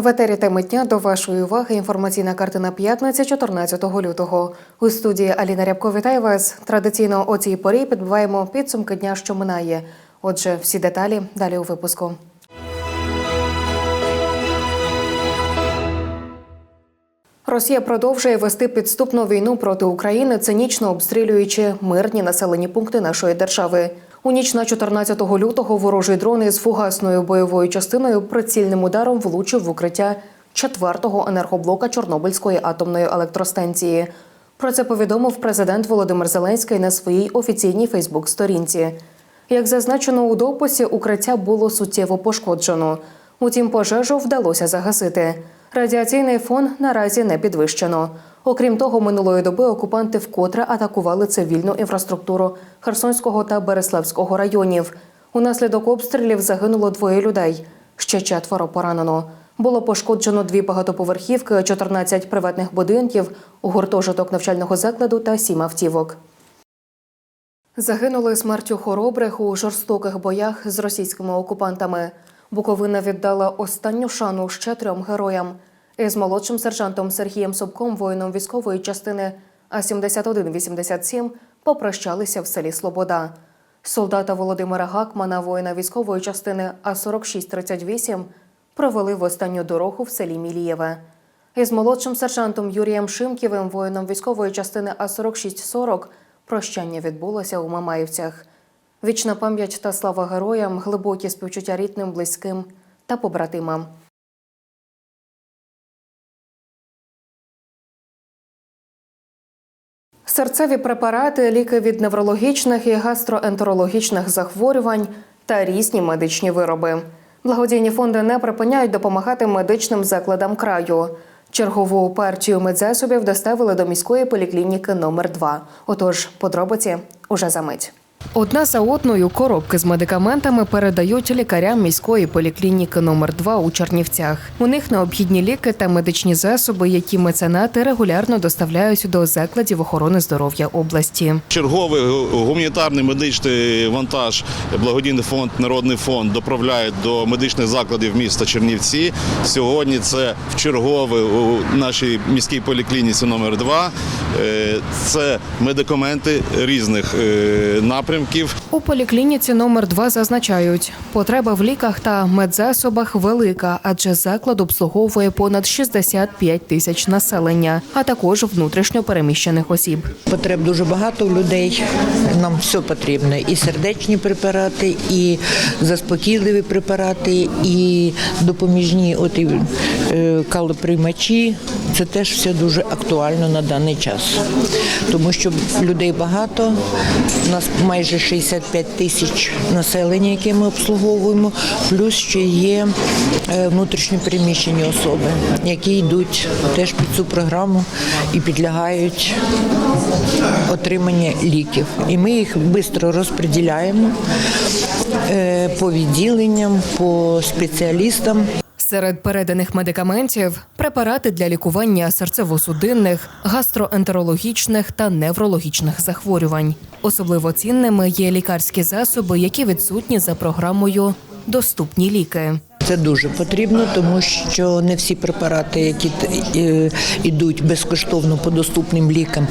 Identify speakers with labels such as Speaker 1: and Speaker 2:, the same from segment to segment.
Speaker 1: В етері теми дня до вашої уваги інформаційна картина п'ятниці 14 лютого. У студії Аліна Рябко вітаю вас. Традиційно о цій порі підбиваємо підсумки дня, що минає. Отже, всі деталі далі у випуску. Росія продовжує вести підступну війну проти України, цинічно обстрілюючи мирні населені пункти нашої держави. У ніч на 14 лютого ворожий дрон із фугасною бойовою частиною прицільним ударом влучив в укриття четвертого енергоблока Чорнобильської атомної електростанції. Про це повідомив президент Володимир Зеленський на своїй офіційній Фейсбук-сторінці. Як зазначено у дописі, укриття було суттєво пошкоджено. Утім, пожежу вдалося загасити. Радіаційний фон наразі не підвищено. Окрім того, минулої доби окупанти вкотре атакували цивільну інфраструктуру Херсонського та Береславського районів. Унаслідок обстрілів загинуло двоє людей. Ще четверо поранено. Було пошкоджено дві багатоповерхівки, 14 приватних будинків, гуртожиток навчального закладу та сім автівок. Загинули смертю хоробрих у жорстоких боях з російськими окупантами. Буковина віддала останню шану ще трьом героям. Із молодшим сержантом Сергієм Собком, воїном військової частини А-7187, попрощалися в селі Слобода. Солдата Володимира Гакмана, воїна військової частини А-4638, провели в останню дорогу в селі Мілієве. Із молодшим сержантом Юрієм Шимківим, воїном військової частини А-4640, прощання відбулося у Мамаївцях. Вічна пам'ять та слава героям, глибокі співчуття рідним, близьким та побратимам. Серцеві препарати, ліки від неврологічних і гастроентерологічних захворювань та різні медичні вироби. Благодійні фонди не припиняють допомагати медичним закладам краю. Чергову партію медзасобів доставили до міської поліклініки номер 2 Отож, подробиці уже за мить. Одна за одною коробки з медикаментами передають лікарям міської поліклініки номер 2 у Чернівцях. У них необхідні ліки та медичні засоби, які меценати регулярно доставляють до закладів охорони здоров'я області.
Speaker 2: Черговий гуманітарний медичний вантаж благодійний фонд Народний фонд доправляє до медичних закладів міста Чернівці. Сьогодні це в чергове у нашій міській поліклініці номер 2 Це медикаменти різних е, напрямків.
Speaker 1: У поліклініці номер 2 зазначають, потреба в ліках та медзасобах велика, адже заклад обслуговує понад 65 тисяч населення, а також внутрішньо переміщених осіб.
Speaker 3: Потреб дуже багато у людей. Нам все потрібно. І сердечні препарати, і заспокійливі препарати, і допоміжні от і, е, калоприймачі. Це теж все дуже актуально на даний час. Тому що людей багато. У нас майже 65 тисяч населення, яке ми обслуговуємо, плюс ще є е, внутрішньо переміщені особи, які йдуть теж під цю програму і підлягають отримання ліків. І ми їх швидко розподіляємо е, по відділенням, по спеціалістам.
Speaker 1: Серед переданих медикаментів препарати для лікування серцево-судинних, гастроентерологічних та неврологічних захворювань. Особливо цінними є лікарські засоби, які відсутні за програмою Доступні ліки.
Speaker 3: Це дуже потрібно, тому що не всі препарати, які е, йдуть безкоштовно по доступним лікам,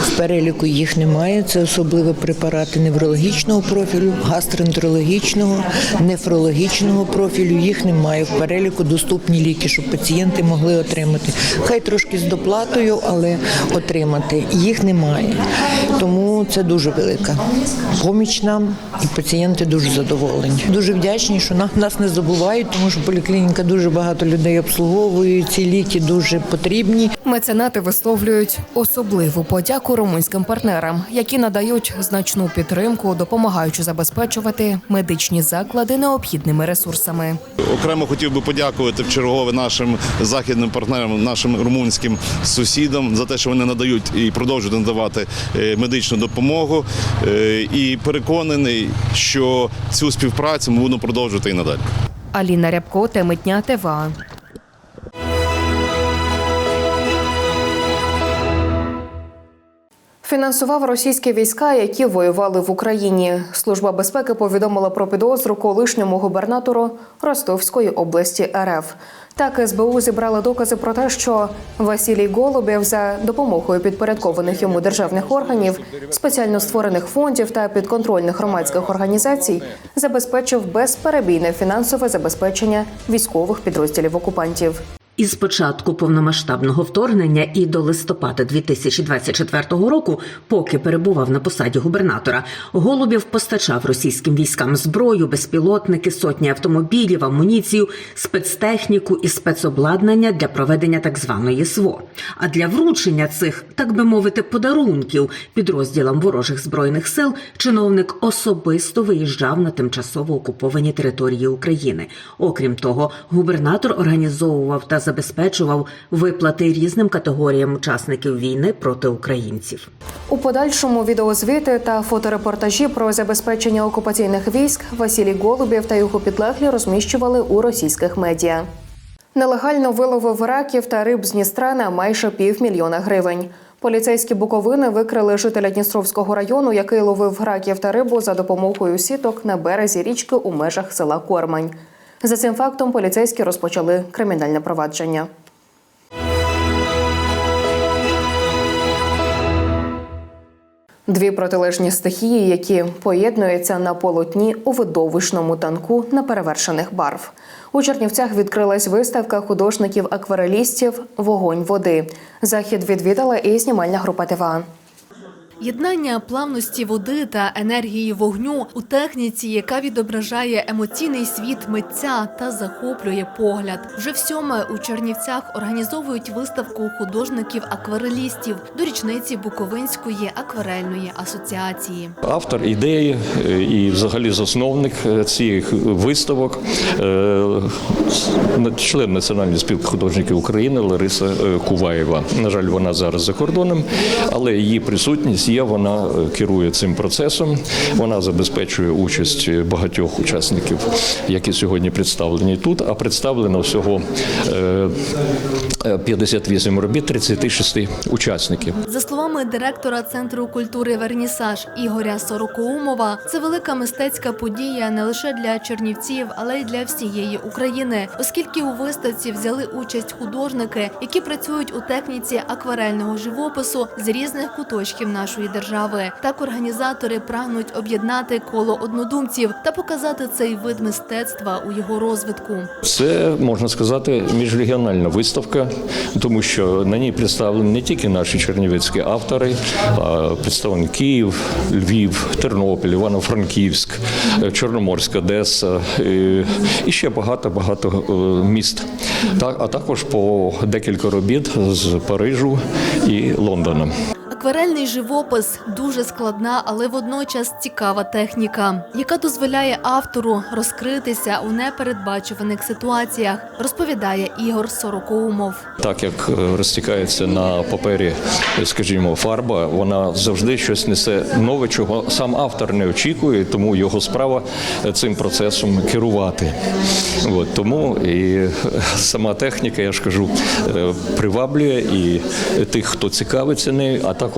Speaker 3: в переліку їх немає. Це особливо препарати неврологічного профілю, гастроентерологічного, нефрологічного профілю. Їх немає в переліку доступні ліки, щоб пацієнти могли отримати. Хай трошки з доплатою, але отримати їх немає. Тому це дуже велика поміч нам, і пацієнти дуже задоволені. Дуже вдячні, що на- нас не забувають, тому що поліклініка дуже багато людей обслуговує. Ці ліки дуже потрібні.
Speaker 1: Меценати висловлюють особливу подяку румунським партнерам, які надають значну підтримку, допомагаючи забезпечувати медичні заклади необхідними ресурсами.
Speaker 2: Окремо хотів би подякувати в чергове нашим західним партнерам, нашим румунським сусідам за те, що вони надають і продовжують надавати е, медичну допомогу. Е, І переконаний, що цю співпрацю ми будемо продовжувати і надалі.
Speaker 1: Аліна Рябко, теми дня ТВА. Фінансував російські війська, які воювали в Україні. Служба безпеки повідомила про підозру колишньому губернатору Ростовської області РФ. Так СБУ зібрала докази про те, що Василій Голубєв за допомогою підпорядкованих йому державних органів, спеціально створених фондів та підконтрольних громадських організацій забезпечив безперебійне фінансове забезпечення військових підрозділів окупантів.
Speaker 4: Із початку повномасштабного вторгнення і до листопада 2024 року, поки перебував на посаді губернатора, Голубів постачав російським військам зброю, безпілотники, сотні автомобілів, амуніцію, спецтехніку і спецобладнання для проведення так званої СВО. А для вручення цих, так би мовити, подарунків підрозділам ворожих збройних сил чиновник особисто виїжджав на тимчасово окуповані території України. Окрім того, губернатор організовував та забезпечував виплати різним категоріям учасників війни проти українців.
Speaker 1: У подальшому відеозвіти та фоторепортажі про забезпечення окупаційних військ Василій Голубєв та його підлеглі розміщували у російських медіа. Нелегально виловив раків та риб з Дністра на майже півмільйона гривень. Поліцейські Буковини викрили жителя Дністровського району, який ловив раків та рибу за допомогою сіток на березі річки у межах села Кормань. За цим фактом поліцейські розпочали кримінальне провадження. Дві протилежні стихії, які поєднуються на полотні у видовищному танку неперевершених барв. У Чернівцях відкрилась виставка художників-акварелістів Вогонь води. Захід відвідала і знімальна група ТВА.
Speaker 5: Єднання плавності води та енергії вогню у техніці, яка відображає емоційний світ митця та захоплює погляд. Вже в сьоме у Чернівцях організовують виставку художників-акварелістів до річниці Буковинської акварельної асоціації.
Speaker 6: Автор ідеї е, і взагалі засновник е, цих виставок, е, член Національної спілки художників України Лариса Куваєва. На жаль, вона зараз за кордоном, але її присутність є. Вона е, керує цим процесом. Вона забезпечує участь багатьох учасників, які сьогодні представлені тут. А представлено всього е, е, 58 робіт, 36 учасників.
Speaker 5: За словами директора Центру культури Вернісаж Ігоря Сорокоумова, це велика мистецька подія не лише для чернівців, але й для всієї України, оскільки у виставці взяли участь художники, які працюють у техніці акварельного живопису з різних куточків нашої держави. Так організатори прагнуть об'єднати коло однодумців та показати цей вид мистецтва у його розвитку.
Speaker 6: Це можна сказати міжрегіональна виставка, тому що на ній представлені не тільки наші чернівецькі автори, а представлені Київ, Львів, Тернопіль, Івано-Франківськ, е, Чорноморська Одеса е, і ще багато багато міст. Так, а також по декілька робіт з Парижу і Лондона.
Speaker 5: Акварельний живопис дуже складна, але водночас цікава техніка, яка дозволяє автору розкритися у непередбачуваних ситуаціях, розповідає Ігор Сорокоумов.
Speaker 6: Так як е, розтікається на папері, скажімо, фарба, вона завжди щось несе нове, чого сам автор не очікує, тому його справа е, цим процесом керувати. От, тому і е, сама техніка, я ж кажу, приваблює і тих, хто цікавиться нею, а також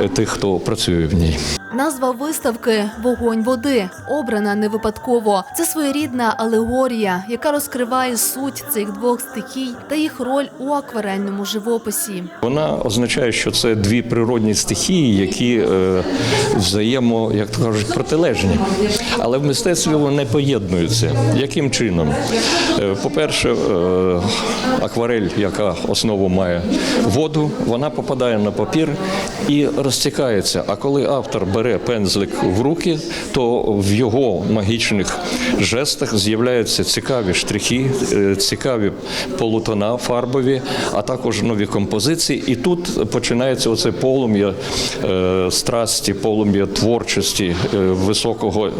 Speaker 6: е, тих, хто працює в ній.
Speaker 5: Назва виставки Вогонь води обрана не випадково. Це своєрідна алегорія, яка розкриває суть цих двох стихій та їх роль у акварельному живописі.
Speaker 6: Вона означає, що це дві природні стихії, які е, взаємо, як то кажуть, протилежні. Але в мистецтві вони поєднуються. Яким чином? Е, по-перше, е, акварель, яка основу має воду, вона попадає на папір і розтікається. А коли автор бере пензлик в руки, то в його магічних жестах з'являються цікаві штрихи, е, цікаві полутона фарбові, а також нові композиції. І тут починається оце полум'я е, страсті, полум'я творчості е, високого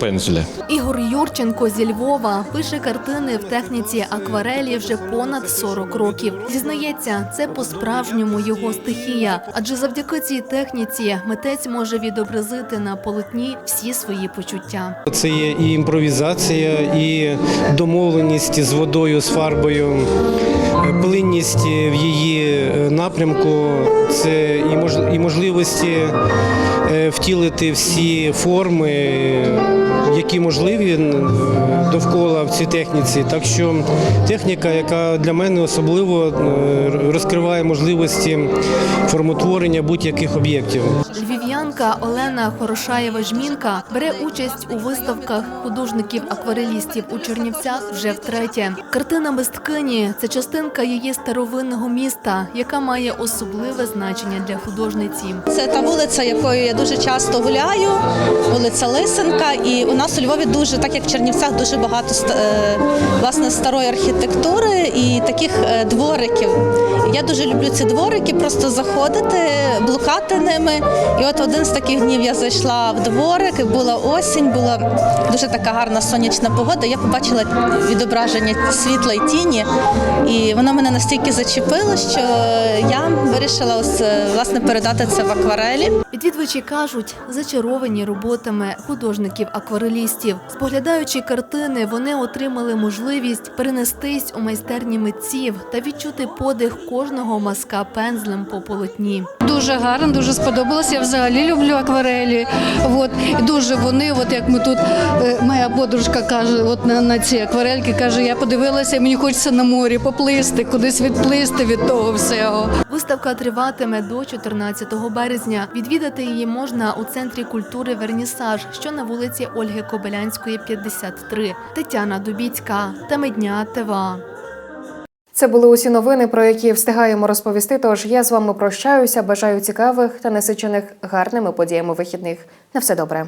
Speaker 6: пензля.
Speaker 5: Ігор Юрченко зі Львова пише картини в техніці акварелі вже понад 40 років. Зізнається, це по-справжньому його стихія, адже завдяки цій техніці митець може відобразити на полотні всі свої почуття.
Speaker 7: Це є і імпровізація, і домовленість з водою, з фарбою. плинність в її е, напрямку, це і можливості е, втілити всі форми, які можливі довкола в цій техніці. Так що техніка, яка для мене особливо е, розкриває можливості формотворення будь-яких об'єктів.
Speaker 5: Львів'янка Олена Хорошаєва-Жмінка бере участь у виставках художників-акварелістів у Чернівцях вже втретє. Картина мисткині це частинка її старовинного міста, яка має особливе значення для художниці.
Speaker 8: Це та вулиця, якою я дуже часто гуляю, вулиця Лисенка. І у нас у Львові дуже, так як в Чернівцях, дуже багато е, власне старої архітектури і таких е, двориків. Я дуже люблю ці дворики, просто заходити, блукати ними. І от один з таких днів я зайшла в дворик, і була осінь, була дуже така гарна сонячна погода. Я побачила відображення світла і тіні, і воно мене настільки зачепило, що я вирішила ось е, власне передати це в акварелі.
Speaker 5: Відвідувачі кажуть, зачаровані роботами художників-акварелістів. Споглядаючи картини, вони отримали можливість перенестись у майстерні митців та відчути подих кожного мазка пензлем по полотні.
Speaker 9: Дуже гарно, дуже сподобалось. Я взагалі люблю акварелі. От і дуже вони, от як ми тут, е, моя подружка каже, от на, на ці акварельки каже, я подивилася, мені хочеться на морі поплисти, кудись відплисти від того всього.
Speaker 5: Виставка триватиме до 14 березня. Відвідати її можна у центрі культури Вернісаж, що на вулиці Ольги Кобилянської, 53. Тетяна Дубіцька, Темидня ТВА.
Speaker 1: Це були усі новини, про які встигаємо розповісти. Тож я з вами прощаюся. Бажаю цікавих та насичених гарними подіями вихідних. На все добре.